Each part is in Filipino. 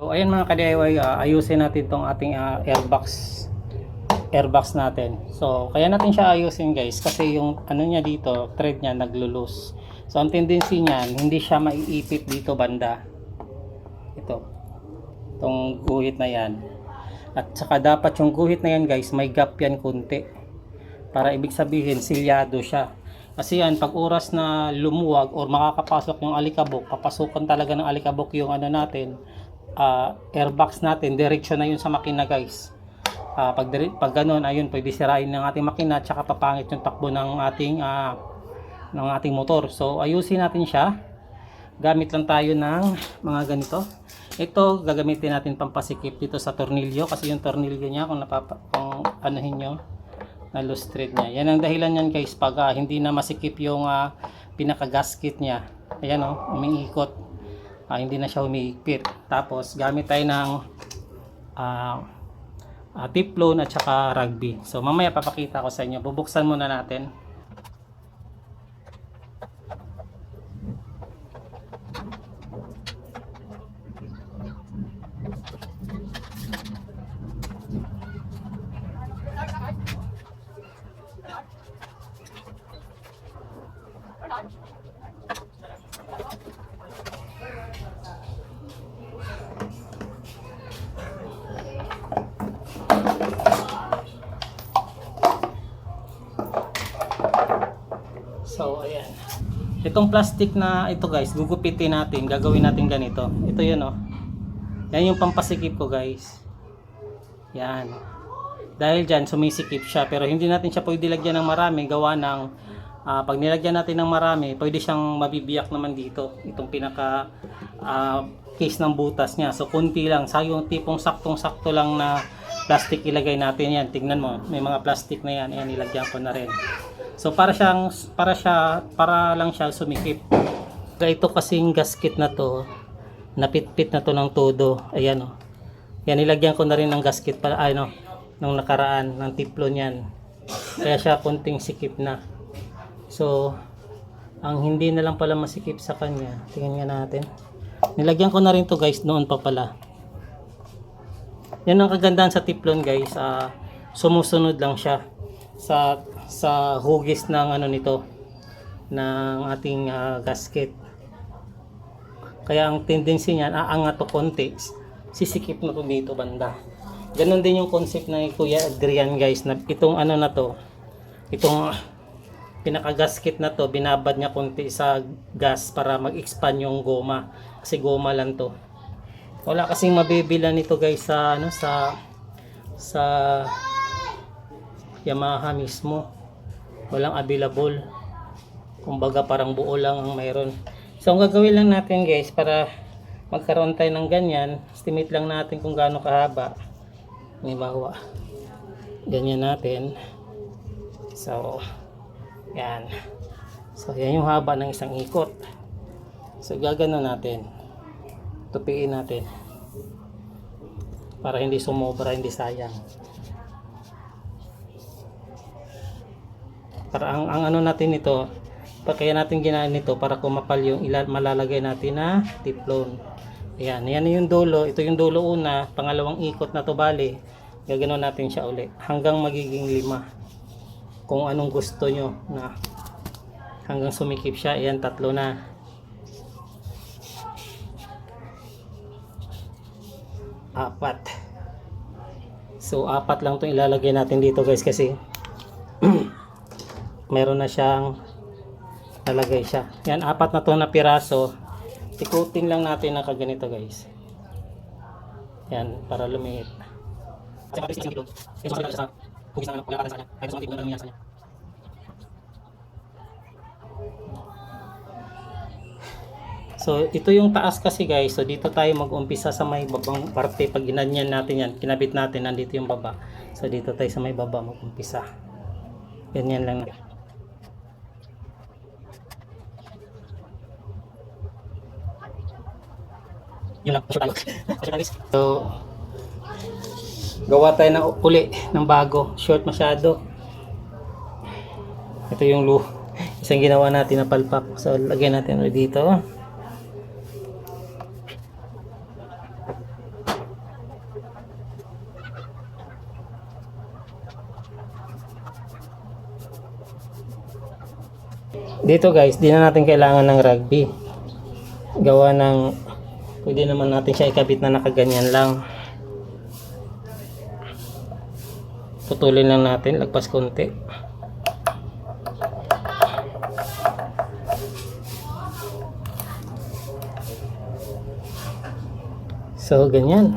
So ayan mga ka-DIY, ah, ayusin natin tong ating ah, airbox airbox natin. So kaya natin siya ayusin guys kasi yung ano niya dito, thread niya naglo-loose. So ang tendency niyan, hindi siya maiipit dito banda. Ito. Tong guhit na yan. At saka dapat yung guhit na yan guys, may gap yan kunti. Para ibig sabihin, silyado siya. Kasi yan, pag oras na lumuwag or makakapasok yung alikabok, papasukan talaga ng alikabok yung ano natin, ah, airbox natin, diretso na yun sa makina guys. Ah, pag, pag ganun, ayun, pwede sirain ng ating makina, tsaka papangit yung takbo ng ating, ah, ng ating motor. So, ayusin natin siya. Gamit lang tayo ng mga ganito. Ito, gagamitin natin pampasikip dito sa tornilyo kasi yung tornilyo niya, kung, napapa, kung anuhin nyo, na thread niya. Yan ang dahilan yan guys pag ah, hindi na masikip yung ah, pinaka-gasket niya. Ayan oh, umiikot. Ah, hindi na siya umiikpit. Tapos gamit tayo ng ah ah, tiplon at saka rugby. So mamaya papakita ko sa inyo. Bubuksan muna natin. So, ayan. Itong plastic na ito guys, gugupitin natin, gagawin natin ganito. Ito yun oh. Yan yung pampasikip ko guys. Yan. Dahil dyan, sumisikip siya. Pero hindi natin siya pwede lagyan ng marami. Gawa ng, ah, pag nilagyan natin ng marami, pwede siyang mabibiyak naman dito. Itong pinaka ah, case ng butas niya. So, kunti lang. Sa yung tipong saktong-sakto lang na plastic ilagay natin yan. Tingnan mo, may mga plastic na yan. Ayan, ilagyan ko na rin. So para siyang para siya para lang siya sumikip. Ito kasing gasket na to, napitpit na to ng todo. Ayan oh. Yan nilagyan ko na rin ng gasket para ano nung nakaraan ng tiplo niyan. Kaya siya konting sikip na. So ang hindi na lang pala masikip sa kanya. Tingnan nga natin. Nilagyan ko na rin to guys noon pa pala. Yan ang kagandahan sa tiplon guys. ah, sumusunod lang siya sa sa hugis ng ano nito ng ating ah, gasket. Kaya ang tendency niyan aangat to konti. Sisikip na to dito banda. Ganon din yung concept ng Kuya Adrian guys na itong ano na to itong pinaka-gasket na to binabad niya konti sa gas para mag-expand yung goma kasi goma lang to wala kasing mabibila nito guys sa ano sa sa Yamaha mismo. Walang available. Kumbaga parang buo lang ang mayroon. So ang gagawin lang natin guys para magkaroon tayo ng ganyan estimate lang natin kung gaano kahaba. Halimbawa ganyan natin. So yan. So yan yung haba ng isang ikot. So gagano natin. Tupiin natin. Para hindi sumobra hindi sayang para ang, ang ano natin ito pa kaya natin ginaan nito para kumapal yung ila, malalagay natin na tiplon. Ayan yan yung dulo. Ito yung dulo una. Pangalawang ikot na to bali gaganon natin siya uli. Hanggang magiging lima. Kung anong gusto nyo na hanggang sumikip siya. Ayan tatlo na. Apat. So apat lang itong ilalagay natin dito guys kasi meron na siyang lalagay siya. Yan, apat na to na piraso. Tikutin lang natin na kaganito guys. Yan, para lumiit. So, ito yung taas kasi guys. So, dito tayo mag-umpisa sa may babang parte. Pag ginanyan natin yan, kinabit natin, nandito yung baba. So, dito tayo sa may baba mag-umpisa. Ganyan lang. Yun lang, pasok tayo. So, gawa tayo ng uli, ng bago. Short masyado. Ito yung lu isang ginawa natin na palpak. So, lagyan natin ulit dito. Dito guys, di na natin kailangan ng rugby. Gawa ng pwede naman natin siya ikabit na nakaganyan lang. Putulin lang natin, lagpas konti. So, ganyan.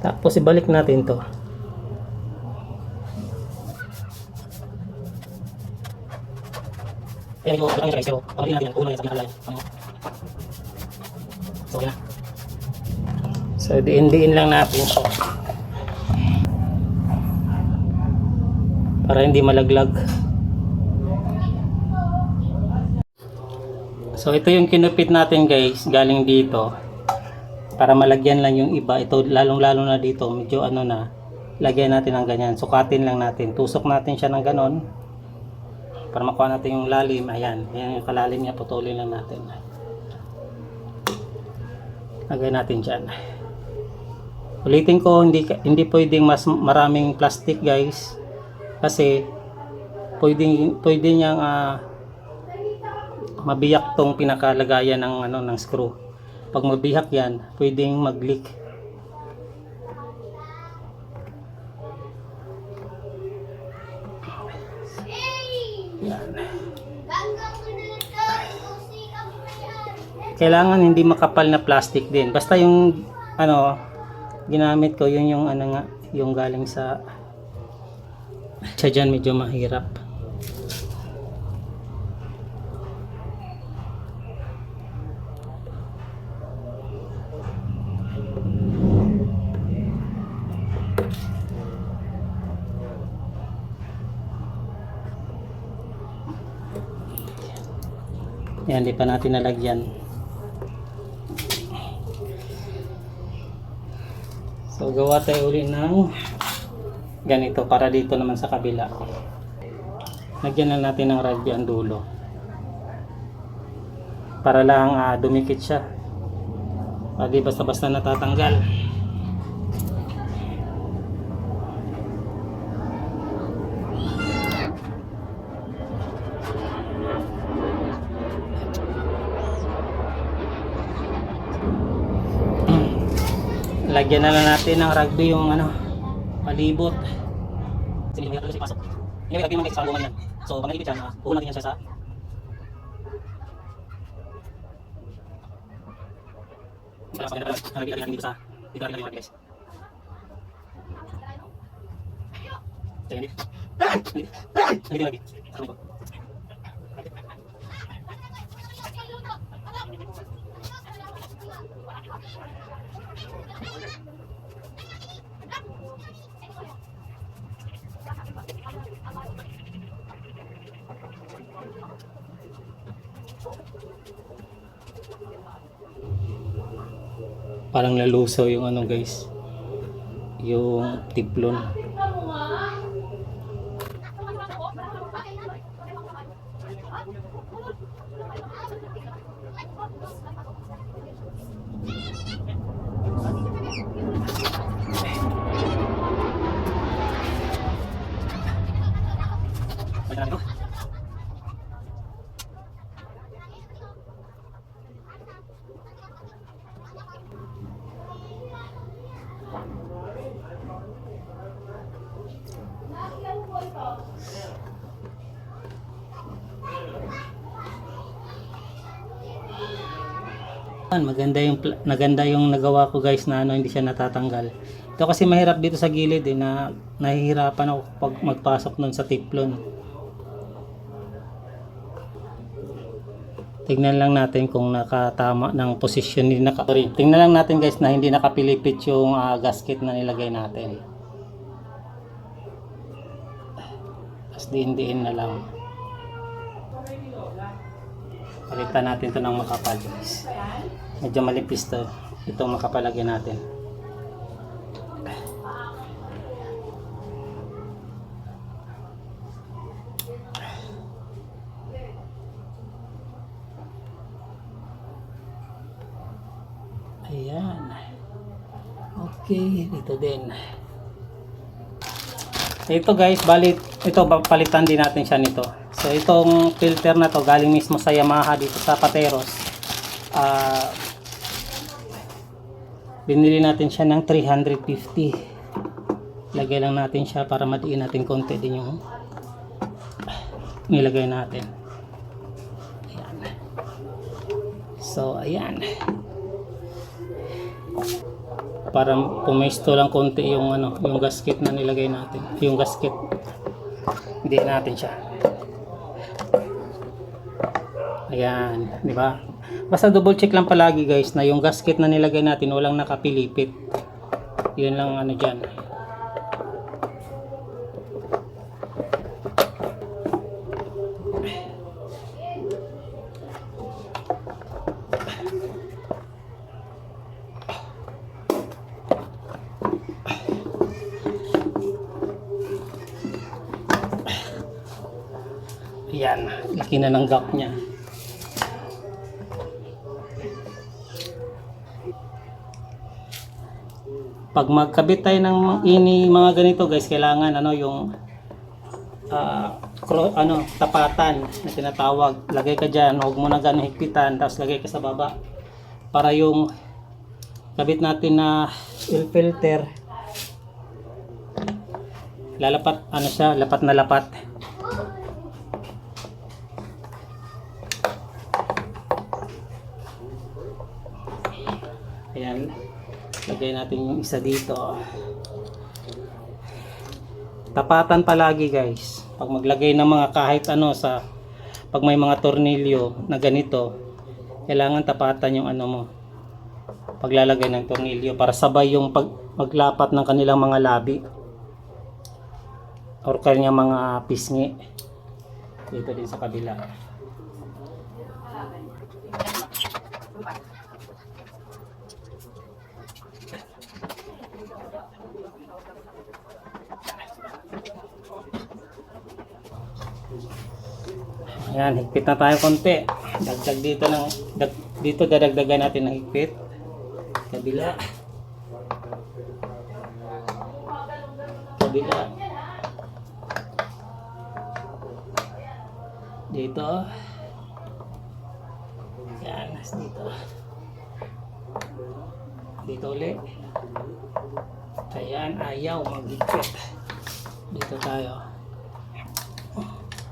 Tapos, ibalik natin to. Kaya medyo lang siya guys, pero pamali natin yan, kulang yan sa pinakalan. So, yan. So, diin-diin lang natin siya. Para hindi malaglag. So, ito yung kinupit natin guys, galing dito. Para malagyan lang yung iba. Ito, lalong-lalo na dito, medyo ano na, lagyan natin ng ganyan. Sukatin lang natin. Tusok natin siya ng ganon para makuha natin yung lalim ayan, ayan yung kalalim niya putulin lang natin lagay natin dyan. Ulitin ko hindi, hindi pwedeng mas maraming plastic guys. Kasi pwedeng, pwede niyang ah, mabiyak tong pinakalagayan ng, ano, ng screw. Pag mabiyak yan pwedeng mag leak kailangan hindi makapal na plastic din. Basta yung ano ginamit ko yun yung ano nga yung galing sa siya dyan medyo mahirap. Yan, di pa natin nalagyan. So, gawa tayo uli ng ganito para dito naman sa kabila. Lagyan na natin ng rugby ang dulo. Para lang ah, dumikit siya. Di basta-basta natatanggal. Lagyan na lang natin ng rugby yung ano, palibot. Kasi hindi natin pasok. Anyway, rugby sa bungan yan. So, pag nalipit yan, uh, uho natin yan siya sa Para sa kanila, nalagyan natin dito sa dito natin nalagyan guys. So, yan dito. Nalagyan lagi. Parang lalusaw yung ano guys. Yung tiplon maganda yung naganda yung nagawa ko guys na ano hindi siya natatanggal. Ito kasi mahirap dito sa gilid eh na nahihirapan ako pag magpasok nun sa tiplon. Tingnan lang natin kung nakatama ng posisyon ni naka sorry. Tingnan lang natin guys na hindi nakapilipit yung ah, gasket na nilagay natin. Tapos diin-diin na lang. Palitan natin to ng makapal guys. Medyo malipis to. Ito makapalagyan natin. Ayan. Okay, dito din. Ito guys, balit ito palitan din natin siya nito So itong filter na to galing mismo sa Yamaha dito sa Pateros. Ah binili natin siya ng 350. Lagay lang natin siya para madiin natin konti din yung nilagay natin. Ayan. So ayan. Para pumesto lang konti yung ano, yung gasket na nilagay natin. Yung gasket. Hindi natin siya. Ayan, di ba? Basta double check lang palagi guys na yung gasket na nilagay natin walang nakapilipit. Yun lang ano diyan. Ayan, laki na ng gap niya. Pag magkabit tayo ng ini mga ganito guys kailangan ano yung ah, cro- ano tapatan na tinatawag. Lagay ka dyan huwag mo na ganun higpitan tapos lagay ka sa baba. Para yung kabit natin na filter lalapat ano siya lapat na lapat lagay natin yung isa dito. Tapatan palagi guys. Pag maglagay ng mga kahit ano sa pag may mga tornilyo na ganito kailangan tapatan yung ano mo paglalagay ng tornilyo para sabay yung pag maglapat ng kanilang mga labi or kanyang mga pisngi. Dito din sa kabila Ayan, higpit na tayo konti. Dagdag dito ng dag, dito dadagdagan natin ng higpit. Kabila. Kabila. Dito. Yan, dito. Dito ulit. Ayan, ayaw maghigpit. Dito tayo.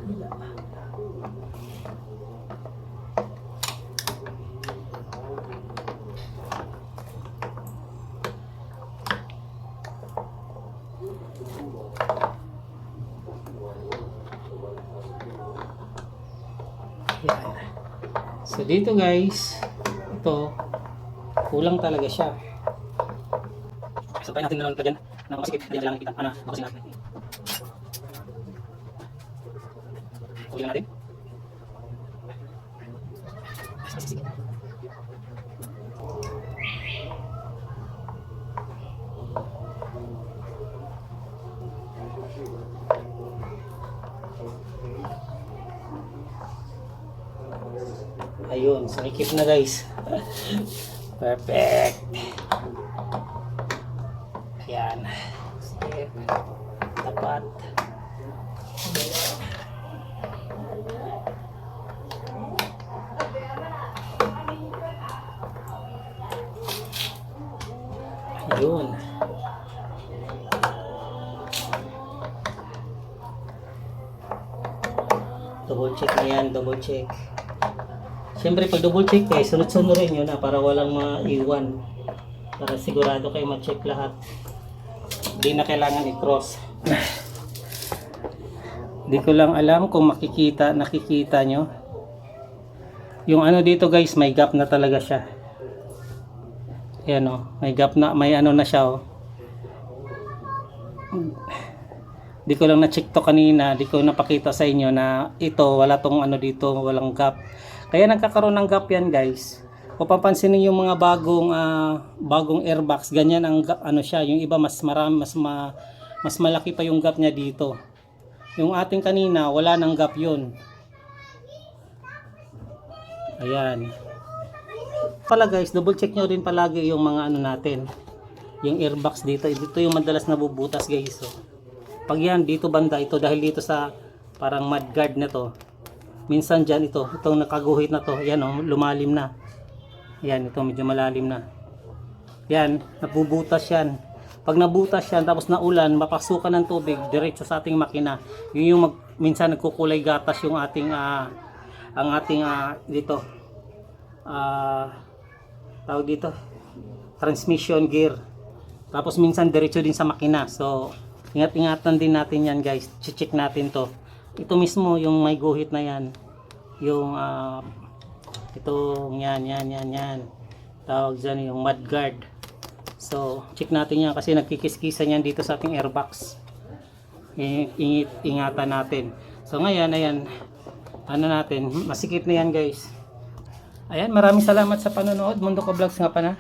Kabila. Yan. Dito guys, ito, kulang talaga siya. So tayo natin na lang ito dyan. Na masikip, hindi kailangan kita. Ano, bakasin natin. Kulang natin. Ayun, sumikip na guys. Perfect. Ayan. Sige. Tapat. Ayun. Double check na yan, double check. Siyempre pag double check kayo, sunod-sunod rin yun na para walang maiwan. Para sigurado kayo ma-check lahat. Hindi na kailangan i-cross. Hindi ko lang alam kung makikita, nakikita nyo. Yung ano dito guys, may gap na talaga siya. Ayan o, may gap na, may ano na siya o. Di ko lang na-check to kanina, di ko napakita sa inyo na ito, wala tong ano dito, walang gap. Kaya nagkakaroon ng gap yan guys. Kung papansinin yung mga bagong ah, bagong airbox, ganyan ang ano siya, yung iba mas marami, mas ma, mas malaki pa yung gap niya dito. Yung ating kanina, wala nang gap yun. Ayan. Pala guys, double check nyo rin palagi yung mga ano natin. Yung airbox dito, dito yung madalas nabubutas guys. So, pag yan, dito banda ito dahil dito sa parang mudguard na to. Minsan dyan ito, itong nakaguhit na to, yan oh, lumalim na. Yan, ito medyo malalim na. Yan, nabubutas yan. Pag nabutas yan, tapos naulan, mapasukan ng tubig, diretso sa ating makina. Yun yung mag, minsan nagkukulay gatas yung ating, ah, ang ating, ah, dito, ah, tawag dito, transmission gear. Tapos minsan diretso din sa makina. So, ingat-ingatan din natin yan guys. Check natin to. Ito mismo yung may guhit na yan. Yung, ah, ito, yan, yan, yan, yan. Tawag dyan yung mudguard. So, check natin yan kasi nagkikiskisan yan dito sa ating airbox. Ingit, ingatan natin. So, ngayon, ayan, ano natin, masikip na yan guys. Ayan, maraming salamat sa panonood. Mundo ko Vlogs nga pa na.